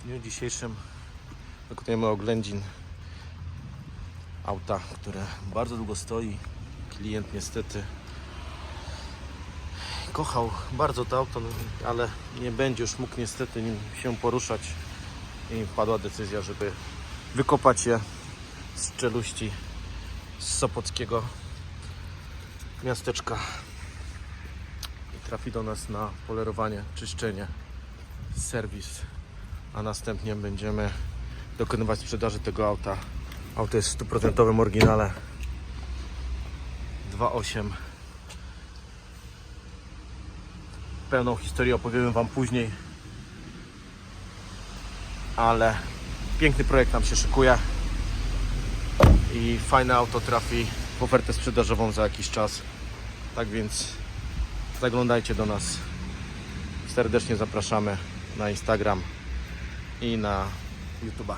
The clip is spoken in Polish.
W dniu dzisiejszym dokonujemy oględzin auta, które bardzo długo stoi. Klient niestety kochał bardzo to auto, no, ale nie będzie już mógł niestety nim się poruszać. I padła decyzja, żeby wykopać je z czeluści z Sopockiego miasteczka. I trafi do nas na polerowanie, czyszczenie, serwis, a następnie będziemy dokonywać sprzedaży tego auta. Auto jest w stuprocentowym oryginale 2.8 Pełną historię opowiemy Wam później ale piękny projekt nam się szykuje i fajne auto trafi w ofertę sprzedażową za jakiś czas. Tak więc zaglądajcie do nas. Serdecznie zapraszamy na Instagram i na YouTube'a.